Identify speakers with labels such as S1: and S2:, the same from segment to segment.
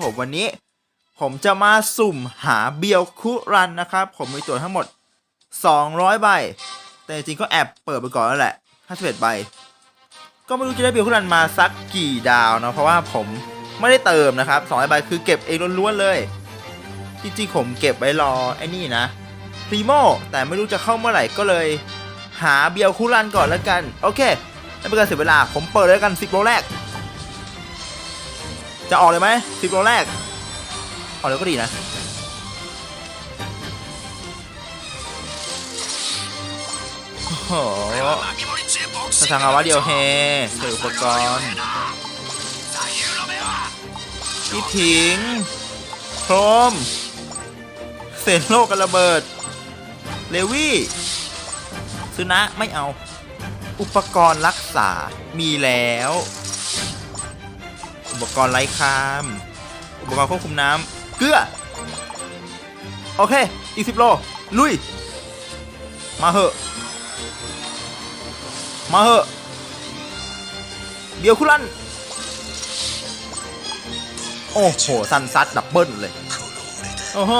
S1: ผมวันนี้ผมจะมาสุ่มหาเบียวคุรันนะครับ ผมมีตัวทั้งหมด 200 ใบ แต่จริงก็แอบเปิดไปก่อนแล้วแหละ 51 ใบ ก็ไม่รู้จะได้เบียวคุรันมาสักกี่ดาวเนาะเพราะว่าผมไม่ได้เติมนะครับ200ใบคือเก็บเองล้วนๆเลยจริงๆผมเก็บไว้รอไอ้นี่นะพรีโมแต่ไม่รู้จะเข้าเมื่อไหร่ก็เลย หาเบียวคุรันก่อนแล้วกัน โอเคไม่เป็นการเสียเวลาผมเปิดเลยแล้วกัน10โลแรก จะออกเลยไหม10โลแรก ออกเลยก็ดีนะโอ้โหสถานภาวะเดียวเฮเสืออุปกรณ์พี่พิงโครม เศษโลกกันระเบิด เลวี่ซึนะไม่เอา อุปกรณ์รักษามีแล้ว อุปกรณ์ไร้คาม อุปกรณ์ควบคุมน้ำเกลือ โอเค อีกสิบโล ลุย มาเหอะ มาเหอะ เดี๋ยวคุรัน โอ้โห ซันซัดดับเบิลเลย โอ้โห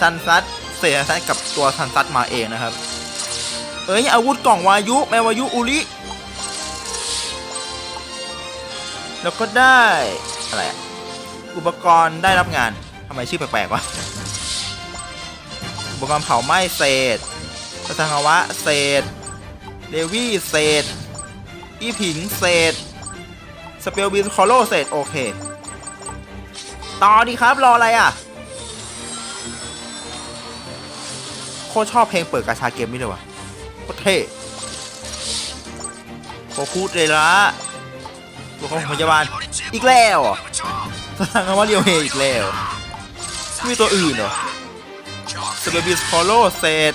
S1: ซันซัดเสียซัดกับตัวซันซัดมาเองนะครับ เอ้ยอาวุธกล่องวายุ แมววายุอุริ แล้วก็ได้อะไรอุปกรณ์ได้รับงานทำไมชื่อแปลกๆวะอุปกรณ์เผาไหม้เศษสถานภาวะเศษเลวี่เศษอีผิงเศษสเปลบินคอโลเศษโอเค ต่อดีครับรออะไรอะ โคชอบเพลงเปิดกาชาเกมนี่เลยวะโคตรเท่โคคูเรละ ตัวของพยาบาลอีกแล้วเหรอสร้างคำว่าเรียวเฮอีกแล้วไม่มีตัวอื่นเหรอสเปบิสคอโลเศษ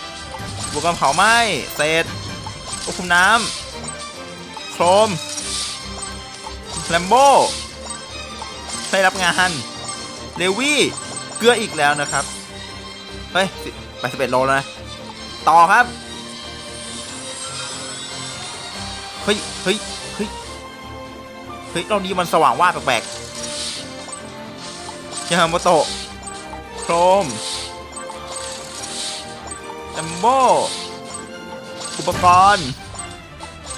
S1: บุกกรเผาไหม้เศษควบคุมน้ำโครมแลมโบได้รับงานเลวี่เกลืออีกแล้วนะครับ เฮ้ยไปสิบเอ็ดโลแล้วนะ ต่อครับ เฮ้ย เฮ้ย ฮ้ยเฮ้ยเรานี้มันสว่างว่าแปลกๆยามาโตะโครมแอมโบอุปกรณ์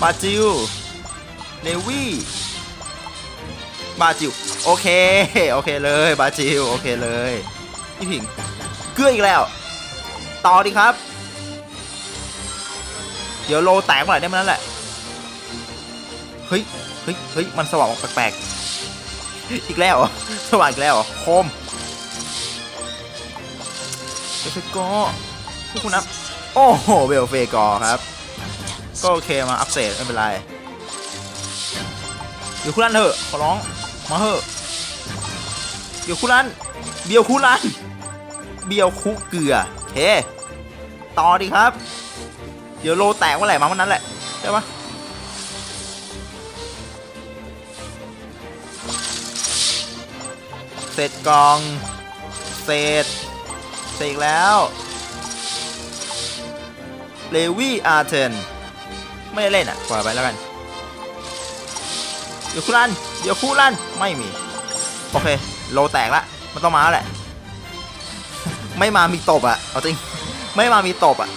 S1: บาจิลเนวี่บาจิลโอเค โอเคเลยบาจิลโอเคเลยพี่ผิงเกลืออีกแล้ว ต่อดีครับ เดี๋ยวโลแตกเมื่อไหร่ได้มานั้นแหละ เฮ้ย ฮ้ยเฮ้ยมันสว่างแปลกๆอีกแล้วเหรอสว่างอีกแล้วเหรอโคมเบลเฟกอร์พวกคุณนับโอ้โหเบลเฟกอครับ ก็โอเคมาอัพเดตไม่เป็นไรเดี๋ยวคุณรันเถอะขอร้องมาเถอะเดี๋ยวคุณรันเบียวคุณรันเบียวคุเกลือเฮ้ต่อดีครับ เดี๋ยวโลแตกเมื่อไหร่มาวันนั้นแหละใช่ปะ เสร็จกล่อง เศษเสร็จอีกแล้วเลวี่อาร์เทนไม่ได้เล่นอะปล่อยไปแล้วกัน เดี๋ยวคุรัน เดี๋ยวคุรัน ไม่มี โอเค โลแตกละ มันต้องมาแล้วแหละ ไม่มามีตบอะ เอาจริง ไม่มามีตบอะ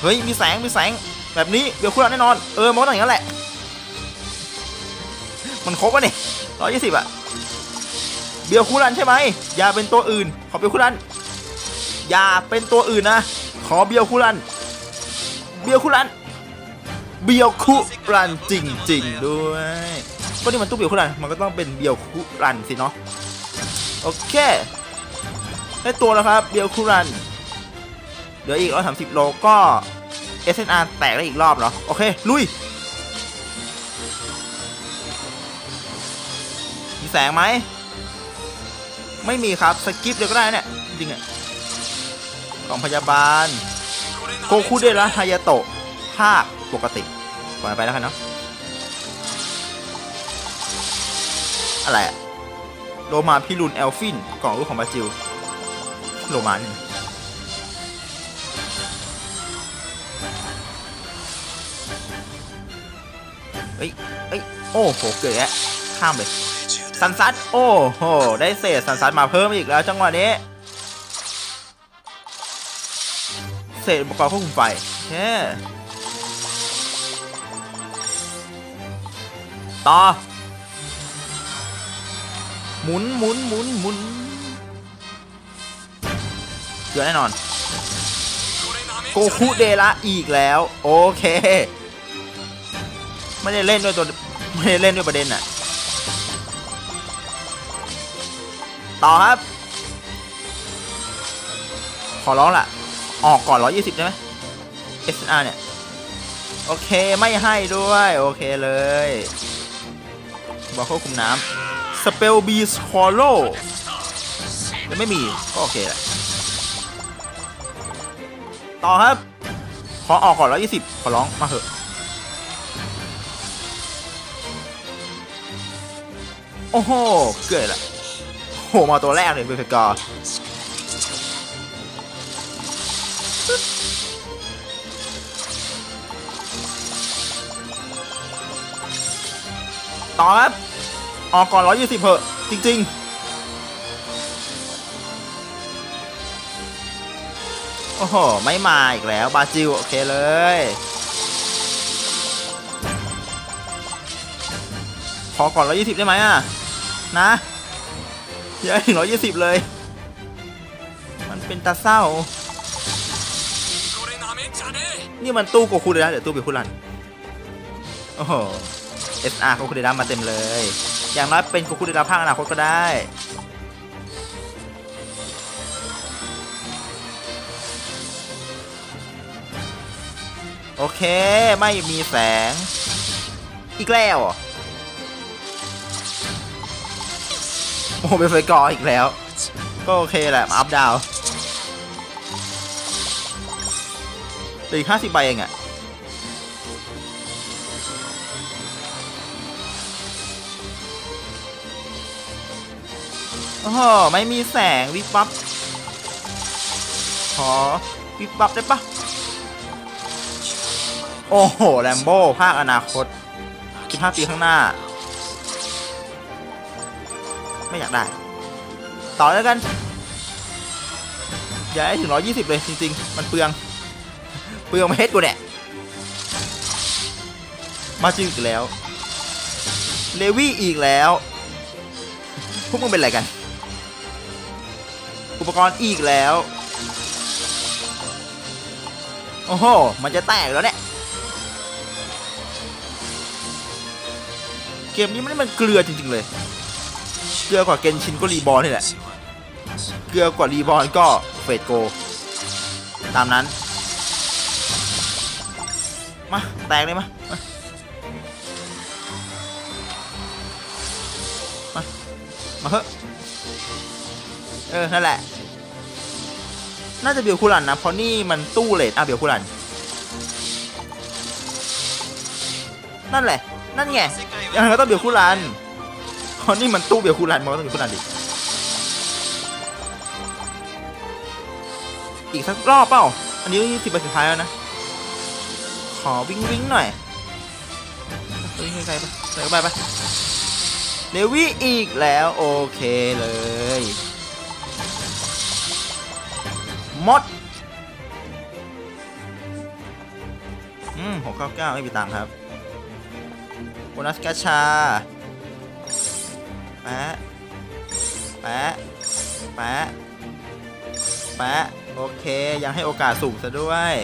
S1: เฮ้ย มีแสง มีแสง แบบนี้ เดี๋ยวคุณแน่นอน เออมันต้องอย่างนั้นแหละ มันครบปะเนี่ยร้อยยี่สิบอะเบียวคูรันใช่ไหมอย่าเป็นตัวอื่น ขอเบียวคูรันอย่าเป็นตัวอื่นนะ ขอเบียวคูรันเบียวคูรันเบียวคูรันจริง ๆ ด้วยก็นี่มันตู้เบียวคูรันมันก็ต้องเป็นเบียวคูรันสิเนาะโอเคได้ตัวแล้วครับเบียวคูรันเดี๋ยวอีกร้อยสามสิบโลก็ SNR แตกได้อีกรอบเหรอ โอเค ลุย แสงไหม ไม่มีครับ สกิปเดี๋ยวก็ได้เนี่ย จริงอะกล่องพยาบาล โกคุเดระฮายาโตะภาคปกติปล่อยไปแล้วกันเนาะ อะไรอะโลมาพิรุนแอลฟิน กล่องรูปของบาจิล โลมานี่เอ้ย เอ้ย โอ้โห เกิดแล้วข้ามเลย สันซัดโอ้โห ได้เศษสันซัดมาเพิ่มอีกแล้วจังหวะนี้ เศษอุปกรณ์ควบคุมไฟแค่ต่อ หมุนหมุนหมุนหมุนเยอะแน่นอน โกคุเดระอีกแล้ว โอเค ไม่ได้เล่นด้วยตัว ไม่ได้เล่นด้วยประเด็นน่ะ ต่อครับ ขอร้องล่ะ ออกก่อน 120 ได้ไหม SR เนี่ย โอเคไม่ให้ด้วย โอเคเลยบอกควบคุมน้ำ Spell b e a s w a l l o w ยังไม่มีก็โอเคแหละต่อครับ ขอออกก่อน 120 ขอร้องมาเถอะโอ้โห เกิดละ โหมาตัวแรกเลยเบฟกาต่อครับออกก่อน 120เพอะ จริง ๆ โอ้โห ไม่มาอีกแล้ว บาจิว โอเคเลย ขอก่อน 120 ได้ไหมอะ นะ เยอะถึง120เลย มันเป็นตาเศร้า นี่มันตู้โกคูเลยนะเดี๋ยวตู้เบียร์คุรัน โอ้โห SR โกคูเดรามาเต็มเลย อย่างน้อยเป็นโกคูเดราภาคอนาคตก็ได้โอเค ไม่มีแสง อีกแล้ว โอ้โหเป็นไฟกออีกแล้ว ก็โอเคแหละมาอัพดาวเหลืออีกห้าสิบใบเองอะโอ้โห ไม่มีแสง วิบวับ ขอ วิบวับได้ปะโอ้โห แลมโบ้ภาคอนาคต 15 ปีข้างหน้า ไม่อยากได้ ต่อแล้วกัน อย่าให้ถึง120เลยจริงๆ มันเปลือง เปลืองมาเฮ็ดกูเนี่มาจิวอีกแล้ว เลวี่อีกแล้ว พวกมึงเป็นอะไรกัน อุปกรณ์อีกแล้ว โอ้โห มันจะแตกแล้วเนี่ย เกมนี้มันมันเกลือจริงๆเลย เกลือกว่าเกนชินก็รีบอลนี่แหละ เกลือกว่ารีบอลก็เฟดโก ตามนั้น มา แตกเลยมามา มาเฮ้เออ นั่นแหละ น่าจะเบียวคูรันนะ เพราะนี่มันตู้เลทอะเบียวคูรัน นั่นแหละ นั่นไง ยังไงก็ต้องเบียวคูรัน เพราะนี่มันตู้เบียวคูรันมันต้องเบียวคูรันดิ อีกสักรอบเปล่า อันนี้สิบใบสุดท้ายแล้วนะ ขอวิ่งวิ่งหน่อยวิ่งไกลไปใส่เข้าไปไปเลวี่อีกแล้วโอเคเลยมดอืมหกเก้าเก้าไม่มีตังค์ครับโบนัสกาชา แปะแปะแปะแปะโอเค ยังให้โอกาสสูงซะด้วย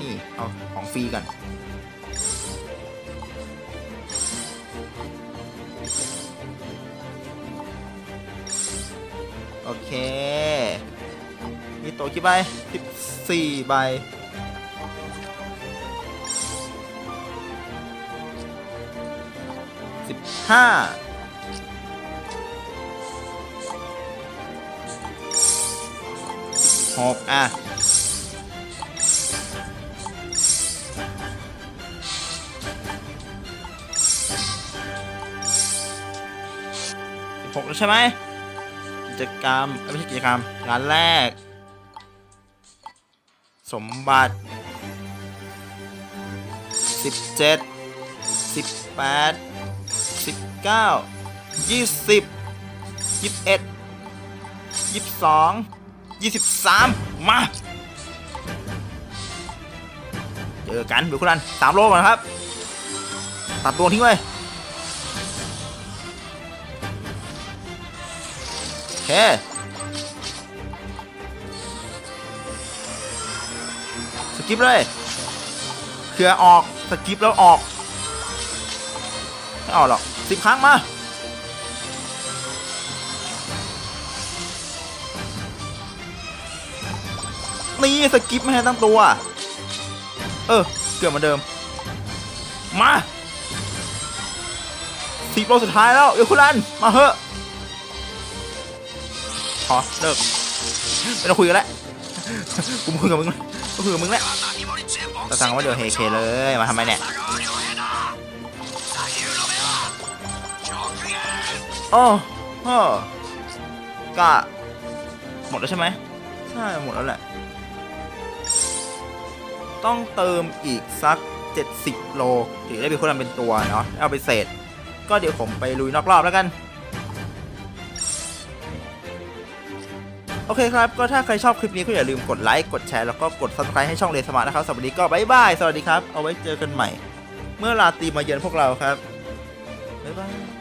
S1: นี่ เอาของฟรีกัน กี่ใบสิบสี่ใบสิบห้าหกอะสิบหกแล้วใช่ไหมกิจกรรมอ้ยไม่ใช่กิจกรรมงานแรก สมบัติสิบเจ็ดสิบแปดสิบเก้ายี่สิบยี่สิบเอ็ดยี่สิบสองยี่สิบสามมา เจอกันเบลคุรันสามโลก่อนครับ ตัดตัวทิ้งเลยโอเค กิปเลย เคร์ออกสกิปแล้วออก ไม่ออกหรอกสิบครั้งมา นี่สกิปไม่ให้ตั้งตัว เออ เกือบเหมือนเดิม มาสิบโลสุดท้ายแล้วเดี๋ยวคุณรัน มาเถอะขอเลิกไม่ต้องคุยกันแล้วกูม่คุยกับมึงแล้ว กูคุยกับมึงแหล้วตะสั่งว่าเดี๋ยวเฮเคเลย มาทำไมเนี่ย โอ้โอ้ก็หมดแล้วใช่ไหมใช่ หมดแล้วแหละ ต้องเติมอีกสัก 70 โลถึงได้เป็นคนทำเป็นตัวเนาะ เอาไปเศษ ก็เดี๋ยวผมไปลุยนอกรอบแล้วกัน โอเคครับ ก็ถ้าใครชอบคลิปนี้ก็อย่าลืมกดไลค์ กดแชร์ แล้วก็กด subscribe ให้ช่องเรสมาร์นะครับสำหรับวันนี้ก็บายบาย สวัสดีครับ เอาไว้เจอกันใหม่ เมื่อลาตีมาเยือนพวกเราครับ บ๊ายบาย